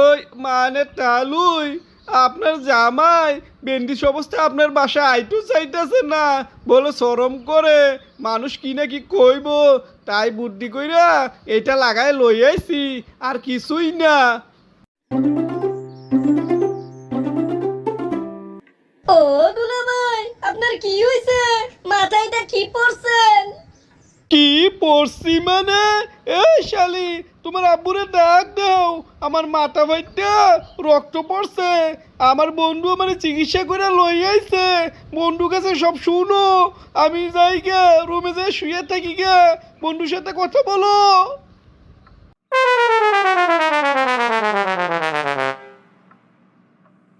ওই মানে তালুই, আপনার জামাই বেন্ডিস অবস্থা আপনার বাসা আইটু চাইতেছে না। বলো সরম করে, মানুষ কি না কি কইব? তাই বুদ্ধি কইরা এটা লাগায় লই আইছি, আর কিছুই না। ও দুলা ভাই আপনার কি হয়েছে মাথায় এটা কি পড়ছেন কি পড়ছি মানে? এই শালি, তোমার আব্বুরে ডাক দাও। আমার মাথা ভাইটা রক্ত পড়ছে। আমার বন্ধু আমার চিকিৎসা করে লই আইছে। বন্ধু কাছে সব শুনো। আমি যাই গে, রুমে যাই শুয়ে থাকি গে। বন্ধুর সাথে কথা বলো।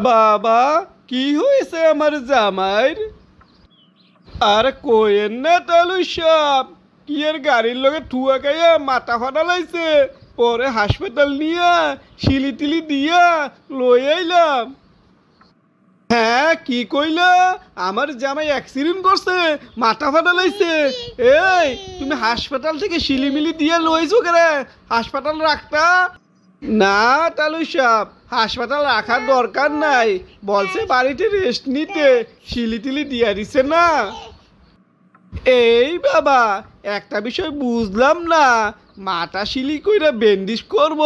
বাবা, কি হয়েছে আমার জামাইর? আর কোয়েন না তালু সব আর গাড়ির লগে থুয়া গাইয়া মাথা ফাটা লাইছে। পরে হাসপাতাল নিয়া শিলি টিলি দিয়া লই আইলাম। হ্যাঁ কি কইলা? আমার জামাই অ্যাক্সিডেন্ট করছে, মাথা ফাটা লাইছে। এই, তুমি হাসপাতাল থেকে শিলিমিলি দিয়ে লইছো কেরে? হাসপাতাল রাখতা? না তালু সাপ, হাসপাতাল রাখার দরকার নাই। বলছে বাড়িতে রেস্ট নিতে। শিলিটিলি দিয়া দিছে না। এই বাবা, একটা বিষয় বুঝলাম না। মাথা শিলি কইরা বেন্ডিশ করব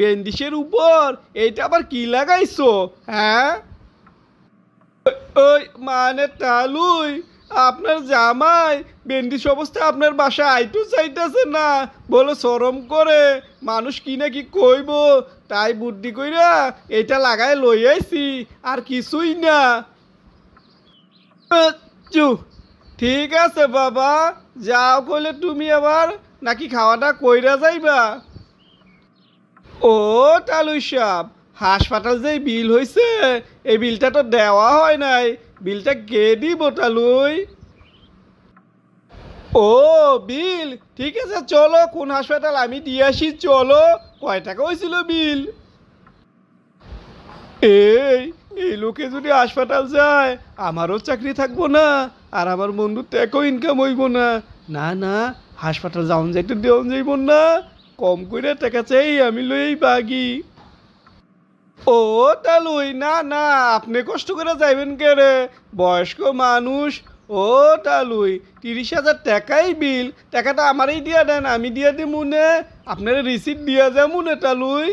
বেন্ডিশের উপর, এইটা আবার কি লাগাইছো হ্যাঁ? ওই মানে তালুই, আপনার জামাই বেন্ডিশ অবস্থা আপনার বাসা আইটু চাইতেছে না, বলো সরম করে, মানুষ কি না কি কইব, তাই বুদ্ধি কইরা এটা লাগায় লই আইছি, আর কিছুই না। চু ঠিক আছে, বাবা। যাও কইলে তুমি আবার নাকি খাওয়াটা কইরা যাইবা। ও, টালুই সাপ, হাসপাতাল যে বিল হয়েছে এই বিলটা তো দেওয়া হয় নাই। বিলটা কে দিব, টালুই? ও, বিল, ঠিক আছে, চলো, কোন হাসপাতাল আমি দিয়ে আসি, চলো, কয় টাকা হয়েছিল বিল? এই এই লোকে যদি হাসপাতাল যায়, আমারও চাকরি থাকব না। আর আমার বন্ধুর টাকাও ইনকাম হইব না। না না, হাসপাতাল যাওন যাইতে দেওয়ান যাইব না। কম করে টাকা চাই, আমি লই বাগি। ও, তালুই, না না, আপনি কষ্ট করে যাইবেন কে রে বয়স্ক মানুষ। ও, তালুই, তিরিশ হাজার টাকাই বিল। টাকাটা আমারই দিয়া দেন, আমি দিয়া দিই মুনে আপনার রিসিপ্ট দিয়া যা মুনে, তালুই।